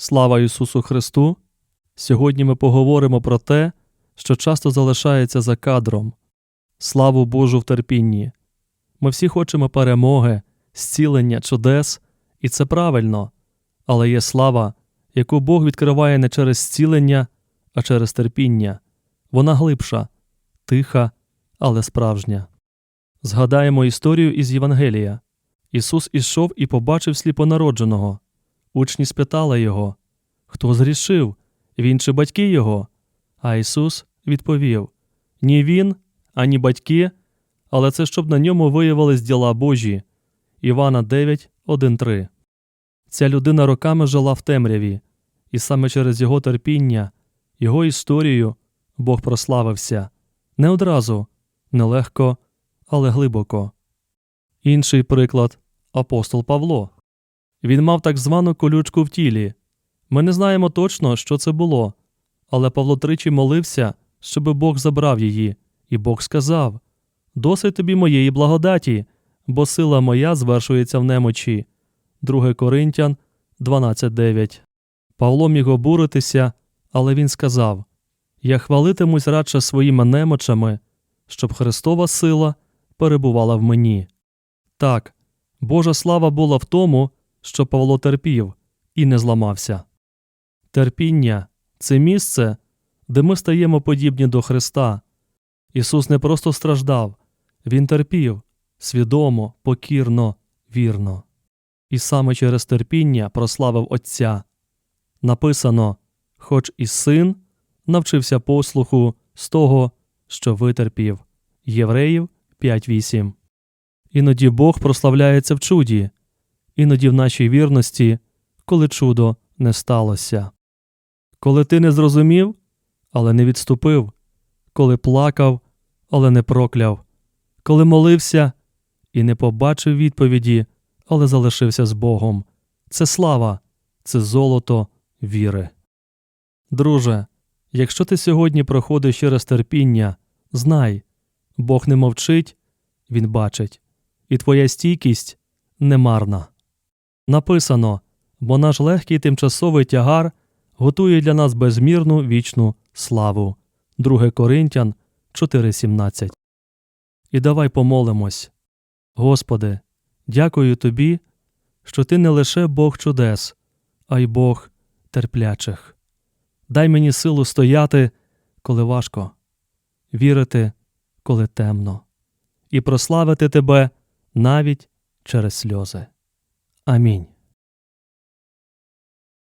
Слава Ісусу Христу! Сьогодні ми поговоримо про те, що часто залишається за кадром славу Божу в терпінні. Ми всі хочемо перемоги, зцілення, чудес, і це правильно, але є слава, яку Бог відкриває не через зцілення, а через терпіння. Вона глибша, тиха, але справжня. Згадаємо історію із Євангелія. Ісус ішов і побачив сліпонародженого. Учні спитали його, хто зрішив, він чи батьки його? А Ісус відповів: Ні він, ані батьки, але це щоб на ньому виявились діла Божі. Івана 9, 1, 3. Ця людина роками жила в темряві, і саме через його терпіння, його історію Бог прославився не одразу, нелегко, але глибоко. Інший приклад апостол Павло. Він мав так звану колючку в тілі. Ми не знаємо точно, що це було, але Павло тричі молився, щоб Бог забрав її, і Бог сказав: Досить тобі моєї благодаті, бо сила моя звершується в немочі. 2 Коринтян 12.9. Павло міг обуритися, але він сказав: Я хвалитимусь радше своїми немочами, щоб Христова сила перебувала в мені. Так, Божа слава була в тому, що Павло терпів і не зламався. Терпіння це місце, де ми стаємо подібні до Христа. Ісус не просто страждав, Він терпів свідомо, покірно, вірно. І саме через терпіння прославив Отця. Написано Хоч і син навчився послуху з того, що витерпів. Євреїв 5.8. Іноді Бог прославляється в чуді, іноді в нашій вірності, коли чудо не сталося. Коли ти не зрозумів, але не відступив, коли плакав, але не прокляв, коли молився і не побачив відповіді, але залишився з Богом. Це слава, це золото віри. Друже, якщо ти сьогодні проходиш через терпіння, знай, Бог не мовчить, Він бачить, і твоя стійкість немарна. Написано, бо наш легкий тимчасовий тягар готує для нас безмірну вічну славу. 2 Коринтян 4.17. І давай помолимось. Господи, дякую Тобі, що Ти не лише Бог чудес, а й Бог терплячих. Дай мені силу стояти, коли важко, вірити, коли темно, і прославити Тебе навіть через сльози. Амінь.